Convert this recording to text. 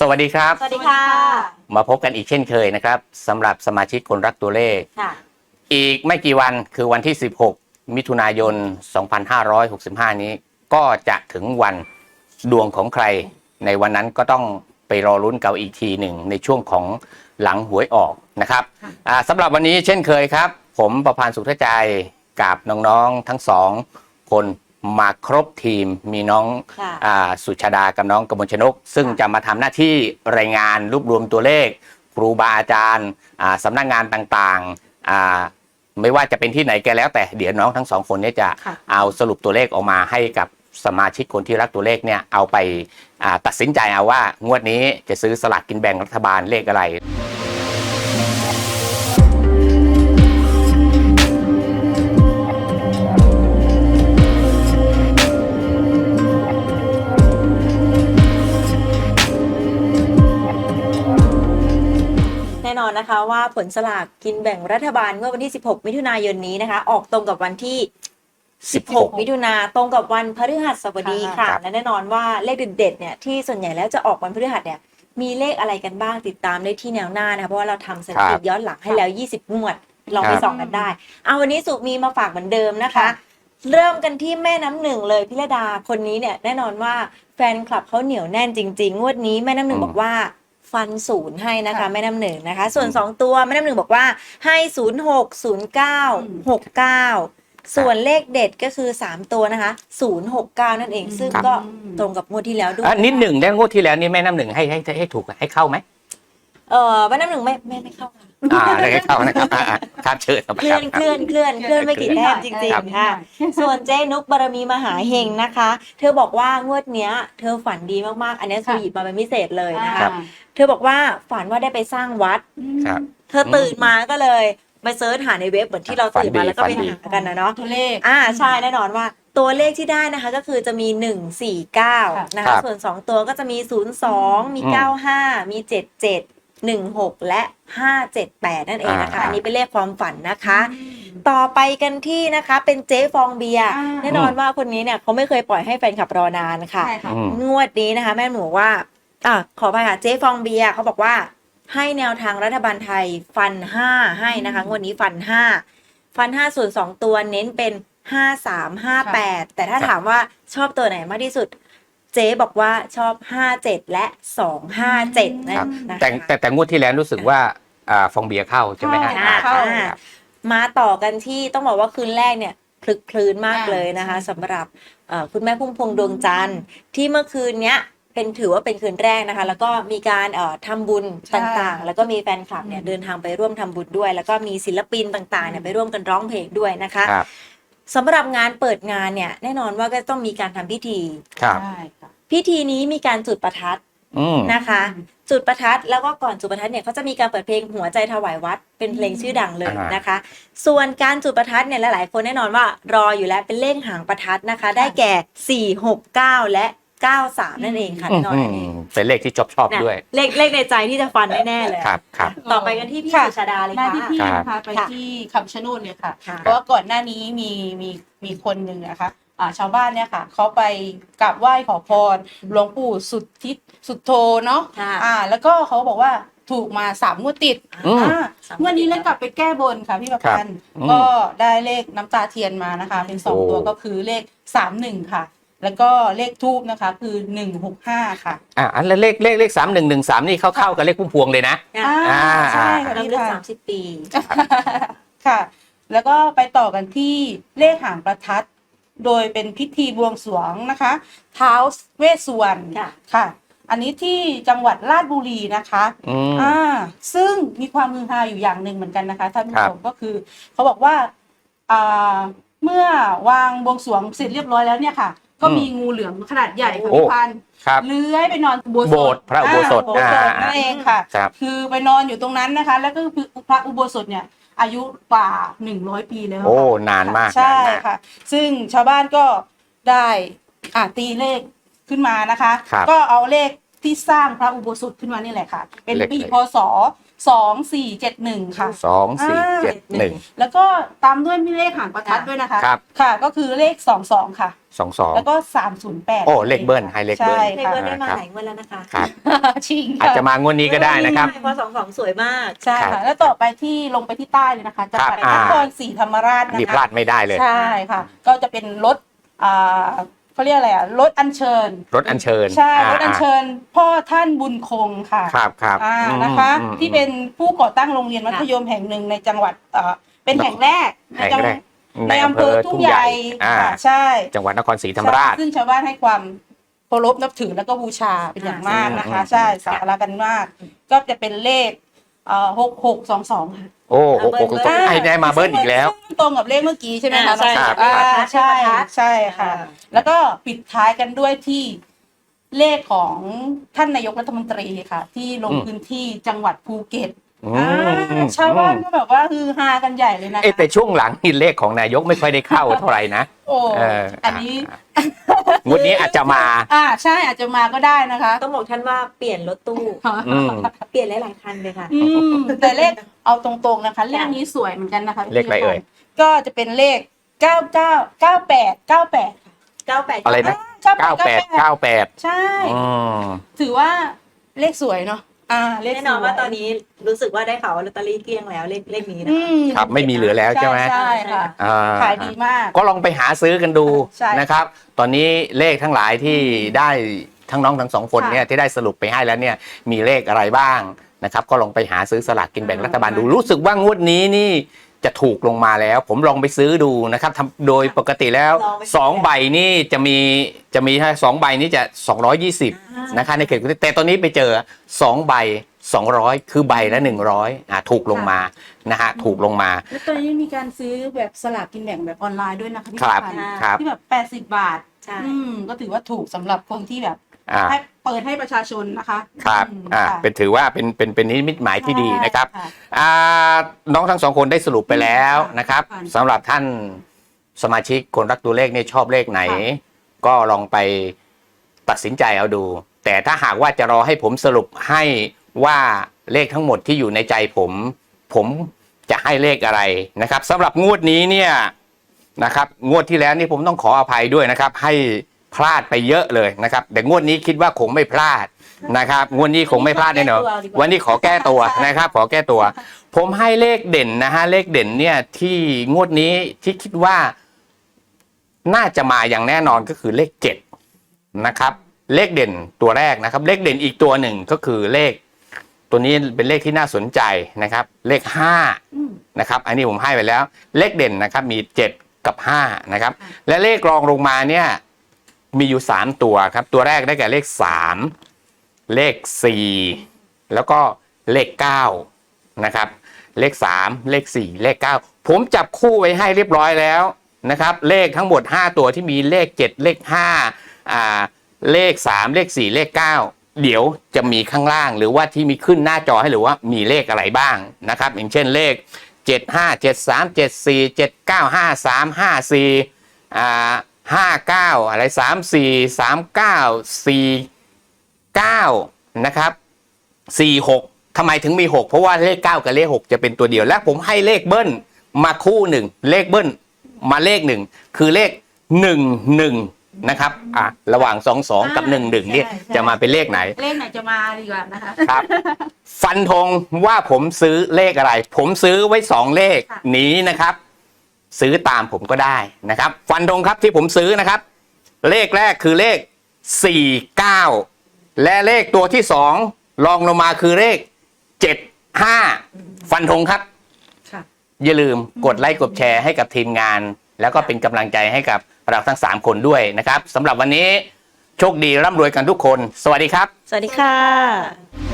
สวัสดีครับ สวัสดีค่ะ มาพบกันอีกเช่นเคยนะครับสำหรับสมาชิกคนรักตัวเลข ค่ะ อีกไม่กี่วันคือวันที่ 16 มิถุนายน 2565 นี้ ก็จะถึงวันดวงของใคร ในวันนั้นก็ต้องไปรอลุ้นกันอีกทีหนึ่งในช่วงของหลังหวยออกนะครับค่ะอ่าสำหรับวันนี้เช่นเคยครับ ผมประพันธ์สุขทใจกับน้องๆทั้งสองคน มาครบทีมมีน้องค่ะอ่าสุชาดากับน้องกมลชนก ซึ่งค่ะจะมาทำหน้าที่รายงานรวบรวมตัวเลข ครูบาอาจารย์อ่าสำนักงานต่างๆอ่าไม่ว่าจะเป็นที่ไหนแกแล้วแต่เดี๋ยวน้องทั้งสองคนเนี้จะค่ะ เอาสรุปตัวเลขออกมาให้กับสมาชิกคนที่รักตัวเลขเนี่ยเอาไปอ่าตัดสินใจเอาว่างวดนี้จะซื้อสลากกินแบ่งรัฐบาลเลขอะไร ว่าผลสลากกินแบ่งรัฐบาลเมื่อวันที่ 16 มิถุนายนนี้นะคะ ออกตรงกับวันที่ 16 มิถุนาตรงกับวันพฤหัสบดีค่ะครับและแน่นอนว่าเลขเด็ดๆเนี่ยที่ส่วนใหญ่แล้วจะออกวันพฤหัสเนี่ยมีเลขอะไรกันบ้างติดตามได้ที่แนวหน้านะคะเพราะว่าเราทำสถิติย้อนหลังให้แล้ว 20 งวดลองไปส่องกันได้เอาวันนี้สุมีมาฝากเหมือนเดิมนะคะค่ะเริ่มกันที่แม่น้ำหนึ่งเลยพิรดาคนนี้เนี่ยแน่นอนว่าแฟนคลับเขาเหนียวแน่นจริง ๆ งวดนี้แม่น้ำหนึ่งอืมบอกว่า ฟันศูนย์ให้นะคะค่ะแม่น้ำหนึ่งนะคะ ส่วนอืมสองตัวแม่น้ำหนึ่งบอกว่าให้ศูนย์หกศูนย์เก้าหกเก้าส่วนเลขเด็ดก็คือ 3 ตัวนะคะ 069 นั่นเอง ซึ่งครับก็ตรงกับงวดที่แล้วด้วยอะนิดหนึ่งได้งวดที่แล้วนี่แม่น้ำหนึ่งให้ให้ให้ให้ถูกให้เข้าไหมเออแม่น้ำหนึ่งไม่ไม่ไม่เข้าค่ะ อ่าได้ให้เข้านะครับอ่าอ่าครับเชิญครับเคลื่อนเคลื่อนเคลื่อนเคลื่อนไม่กี่แต้มจริงครับๆค่ะ ส่วนเจ๊นุกบารมีมหาเฮงนะคะ เธอบอกว่างวดเนี้ย เธอฝันดีมากๆ อันนี้คือหยิบมาเป็นพิเศษเลยนะคะครับเธอบอกว่าฝันว่าได้ไปสร้างวัด ครับ เธอตื่นมาก็เลยไปเซิร์ชหาในเว็บเหมือนที่เราตื่นมาแล้วก็ไปฝันดีหากันนะเนาะ ตัวเลข อ่าใช่แน่นอนว่าตัวเลขที่ได้นะคะก็คือจะมี 1 4 9 นะครัคะ บส่วน 2 ตัวก็จะมี 0 2 มี อืม95 มี 77 16 และ 578 นั่นเองนะคะ อ่า อันนี้เป็นเลขความฝันนะคะ ต่อไปกันที่นะคะเป็นเจ๊ฟองเบียร์อ่า แน่นอนว่าคนนี้เนี่ยเขาไม่เคยปล่อยให้แฟนคลับรอนานค่ะ ใช่ค่ะ อืม งวดนี้นะคะ แม่หนูบอกว่าอะขอไปค่ะเจ๊ฟองเบียร์เขาบอกว่า ให้แนวทางรัฐบาลไทยฟันห้าให้นะคะ งวดนี้ฟันห้าฟันห้าส่วนสองตัวเน้นเป็นห้าสามห้าแปดแต่ถ้าครับถามว่าชอบตัวไหนมากที่สุด เจ๊บอกว่าชอบห้าเจ็ดและสองห้าเจ็ดนะครับนะคะแต่แต่แต่งวดที่แล้วรู้สึกว่าอ่าฟองเบียร์เข้าใช่ไหมฮะเข้าอ่าเข้าใช่ครับมาต่อกันที่ต้องบอกว่าคืนแรกเนี่ยคลึกคลื้นมากอ่าเลยนะคะสำหรับเอ่อคุณแม่พุ่มพวงดวงจันทร์ที่เมื่อคืนเนี้ยเป็นถือว่าเป็นคืนแรกนะคะ แล้วก็มีการเอ่อทำบุญใช่ต่างๆ แล้วก็มีแฟนคลับเนี่ยอืมเดินทางไปร่วมทำบุญด้วย แล้วก็มีศิลปินต่างๆเนี่ยไปร่วมกันร้องเพลงด้วยนะคะครับ สำหรับงานเปิดงานเนี่ย แน่นอนว่าก็ต้องมีการทำพิธี ครับ ใช่ค่ะ พิธีนี้มีการจุดประทัดอืม นะคะจุดประทัดแล้วก็ก่อนจุดประทัดเนี่ยเขาจะมีการเปิดเพลงหัวใจถวายวัดเป็นเพลงชื่อดังเลยอ่าน นะคะ ส่วนการจุดประทัดเนี่ยหลายๆ คนแน่นอนว่ารออยู่แล้วเป็นเลขหางประทัดนะคะ ได้แก่ 4 6 9 และ 93 นั่นเองค่ะอืแน่มนอนอือันนี้มเป็นเลขที่ชอบชอบน่ะด้วย เลขเลขในใจที่จะฟันแน่ๆเลย ครับครับ ต่อไปกันที่พี่ค่ะ สุชาดาเลยหน้าค่ะ ที่พี่ครับนะคะไปค่ะที่คำชะโนดเลยค่ะ ค่ะ เพราะว่าก่อนหน้านี้มีมีมีคนหนึ่งนะคะอ่าชาวบ้านเนี่ยค่ะเขาไปกราบไหว้ขอพรหลวงปู่สุดทิศสุดโทเนาะค่ะอ่า แล้วก็เขาบอกว่าถูกมาสามงวดติดอืม อ่าวันนี้เลยกลับไปแก้บนค่ะพี่ประพันธ์อืมก็ได้เลขน้ำตาเทียนมานะคะ เป็นสองโอ้ ตัวก็คือเลขสามหนึ่งค่ะ แล้วก็เลขทูบนะคะคือหนึ่งหกห้าค่ะ อ่าอันแล้วเลขเลขเลขสามหนึ่งหนึ่งสามนี่เข้าเข้ากับเลขพุ่มพวงเลยนะอะอ่า อ่า ใช่ค่ะเราพี่เลือกค่ะสามสิบปี ค่ะ แล้วก็ไปต่อกันที่เลขหางประทัด โดยเป็นพิธีบวงสรวงนะคะ เท้าเวสสุวรรณค่ะ ค่ะ อันนี้ที่จังหวัดราชบุรีนะคะ อืม อ่า ซึ่งมีความมือฮาอยู่อย่างหนึ่งเหมือนกันนะคะท่านผู้ครัชบมก็คือ เขาบอกว่าอ่าเมื่อวางบวงสรวงเสร็จเรียบร้อยแล้วเนี่ยค่ะ ก็มีงูเหลือมขนาดใหญ่ค่ะโอ้ พี่พันธุ์ครับ เลื้อยไปนอนอุโบสถโบสถ์พระอุโบสถาอุโบสถอ่านั่นเองค่ะ ครับคือไปนอนอยู่ตรงนั้นนะคะ แล้วก็คือพระอุโบสถเนี่ย อายุกว่าหนึ่งร้อยปีแล้วโอ้ค่ะนานมากใช่นานมากค่ะ ซึ่งชาวบ้านก็ได้อ่าตีเลขขึ้นมานะคะ ครับ ก็เอาเลข ที่สร้างพระอุโบสถขึ้นมานี่แหละค่ะ เป็นเลขปีเลยพศสองสี่เจ็ดหนึ่งค่ะ สองสี่เจ็ดหนึ่งแล้วก็ตามด้วยมีเลขหางประทัดด้วยนะคะครับค่ะ ก็คือเลขสองสองค่ะ สองสองแล้วก็สามศูนย์แปดโอ้เลขเบิ้ลให้เลขเบิ้ล ใช่เลขค่ะ เบิ้ลได้มาครับหลายงวดแล้วนะคะครับชิงอาจค่ะจะมางวดนี้ก็ได้นะครับใช่เพราะสองสองสวยมาก ใช่ครัค่ะ บแล้วต่อไปที่ลงไปที่ใต้เลยนะคะจังหวัดครับนอ่าครศรีธรรมราชอันนี่นะพลาคะดไม่ได้เลย ใช่ค่ะ ก็จะเป็นรถอ่า เขาเรียกอะไรอะรถอัญเชิญ รถอัญเชิญใช่ารถอัญเชิญ พ่อท่านบุญคงค่ะครับครับอ่าอืมนะคะอืม ที่เป็นผู้ก่อตั้งโรงเรียนมัธยมแห่งหนึ่งในจังหวัดเอ่อเป็นแห่งแรกในแห่งจังแรกในอำเภอทุ่งใหญ่อ่าค่ะใช่จังหวัดนครศรีธรรมราชใช่ซึ่งชาวบ้านให้ความเคารพนับถือแล้วก็บูชาเป็นอย่างมากนะคะ อืมใช่ครับ สักการะกันมากก็จะเป็นเลข เอ่อหกหกสองสองค่ะ โอ้โหเบิ้ลต้องให้ได้มาเบิ้ลอีกแล้วซึ่งตรงกับเลขเมื่อกี้ใช่ไหมคะอ่าใช่น้องครับอ่าใช่เลขประทัด ใช่ค่ะ แล้วก็ปิดท้ายกันด้วยที่เลขของท่านนายกรัฐมนตรีค่ะ ที่ลงอืม พื้นที่จังหวัดภูเก็ต อือ่ามชาวบ้านก็แบบว่าฮือฮากันใหญ่เลยนะเอ๊ะแต่ช่วงหลังนี่เลขของนายกไม่ค่อยได้เข้าเท่าไหร่นะ โอ้เอออั อันนี้งวดนี้อาจจะมา อ่าใช่อาจจะมาก็ได้นะคะต้องบอกท่านว่าเปลี่ยนรถตู้ อืม เปลี่ยนหลายๆคันเลยค่ะ อืมแต่เลขเอาตรงๆนะคะเลขนี้สวยเหมือนกันนะคะเลขอะไรเอ่ย ก็จะเป็นเลขเก้าเก้าเก้าแปดเก้าแปด98 อะไรนะ เก้าเก้าแปดเก้าแปดใช่ อืมถือว่าเลขสวยเนาะ อ่าเลขสวยแน่นอนว่าตอนนี้รู้สึกว่าได้ข่าวว่าลอตเตอรี่เกลี้ยงแล้วเลขเลขนี้นะอืคะ มครับไม่มีเหลือแล้วใช่ไหมใช่ค่ะ อ่ขายดีมาก ก็ลองไปหาซื้อกันดูใช่นะครับ ตอนนี้เลขทั้งหลายที่ได้ทั้งน้องทั้งสองคนค่ะเนี่ยที่ได้สรุปไปให้แล้วเนี่ยมีเลขอะไรบ้างนะครับ ก็ลองไปหาซื้อสลากกินแบ่งรัฐบาลดู รู้สึกว่างวดนี้นี่ จะถูกลงมาแล้ว ผมลองไปซื้อดูนะครับทำโดยปกติแล้ว ลองไปซื้อ 2 ใบนี่จะมีจะมีให้สองใบนี้จะ 220นะคะในเขตกรุงเทพแต่ตอนนี้ไปเจอ 2 ใบ 200 คือใบละ 100อ่าถูกลงมานะฮะถูกลงมา แล้วตอนนี้มีการซื้อแบบสลากกินแบ่งแบบออนไลน์ด้วยนะคะพี่ครับพันธุ์ครับ ที่แบบ 80 บาท ใช่ อืม ก็ถือว่าถูกสำหรับคนที่แบบ อ่า ให้เปิดให้ประชาชนนะคะครับอืมอ่าค่ะเป็นถือว่าเป็นเป็นเป็นนิมิตหมายที่ดีนะครับค่ะอ่าน้องทั้งสองคนได้สรุปไปแล้วค่ะนะครับค่ะสำหรับท่านสมาชิกคนรักตัวเลขเนี่ยชอบเลขไหน ค่ะก็ลองไปตัดสินใจเอาดู แต่ถ้าหากว่าจะรอให้ผมสรุปให้ว่าเลขทั้งหมดที่อยู่ในใจผม ผมจะให้เลขอะไรนะครับสำหรับงวดนี้เนี่ยนะครับ งวดที่แล้วนี่ผมต้องขออภัยด้วยนะครับ ให้ พลาดไปเยอะเลยนะครับ แต่งวดนี้คิดว่าคงไม่พลาดนะครับงวดนี้คงไม่พลาดแน่นอนขอแก้ตัวดีกว่าวันนี้ขอแก้ตัวนะครับ ขอแก้ตัว ผมให้เลขเด่นนะฮะเลขเด่นเนี่ยที่งวดนี้ที่คิดว่า น่าจะมาอย่างแน่นอนก็คือเลขเจ็ดนะครับ เลขเด่นตัวแรกนะครับ เลขเด่นอีกตัวหนึ่งก็คือเลข ตัวนี้เป็นเลขที่น่าสนใจนะครับ เลขห้าอืมนะครับ อันนี้ผมให้ไปแล้ว เลขเด่นนะครับ มีเจ็ดกับห้านะครับค่ะและเลขรองลงมาเนี่ย มีอยู่สามตัวครับ ตัวแรกได้แก่เลขสามเลขสี่แล้วก็เลขเก้านะครับ เลขสามเลขสี่เลขเก้าผมจับคู่ไว้ให้เรียบร้อยแล้วนะครับ เลขทั้งหมด 5 ตัวที่มีเลข 7 เลข5อ่าเลข 3 เลข 4 เลข 9 เดี๋ยวจะมีข้างล่างหรือว่าที่มีขึ้นหน้าจอให้หรือว่ามีเลขอะไรบ้างนะครับ อย่างเช่นเลข 7 5 7 3 7 4 7 9 5 3 5 4อ่า 5 9 อะไร 3 4 3 9 4 9 นะครับ 4 6ทำไมถึงมี 6 เพราะว่าเลข 9 กับเลข 6 จะเป็นตัวเดียว และผมให้เลขเบิ้ลมาคู่หนึ่งเลขเบิ้ลมาเลขหนึ่งคือเลข 1 1นะครับ อะ ระหว่าง2 2กับ1 1เนี่ยใช่ใช่จะมาเป็นเลขไหน เลขไหนจะมาดีกว่านะคะ ครับ ฟันธงว่าผมซื้อเลขอะไร ผมซื้อไว้2เลขค่ะนี้นะครับ ซื้อตามผมก็ได้นะครับ ฟันธงครับที่ผมซื้อนะครับ เลขแรกคือเลข 49 และเลขตัวที่สองรองลงมาคือเลข 75 ฟันธงครับค่ะอย่าลืมกดไลค์กดแชร์ให้กับทีมงาน แล้วก็เป็นกำลังใจให้กับเราทั้ง 3 คนด้วยนะครับสำหรับวันนี้โชคดีร่ำรวยกันทุกคน สวัสดีครับ สวัสดีค่ะ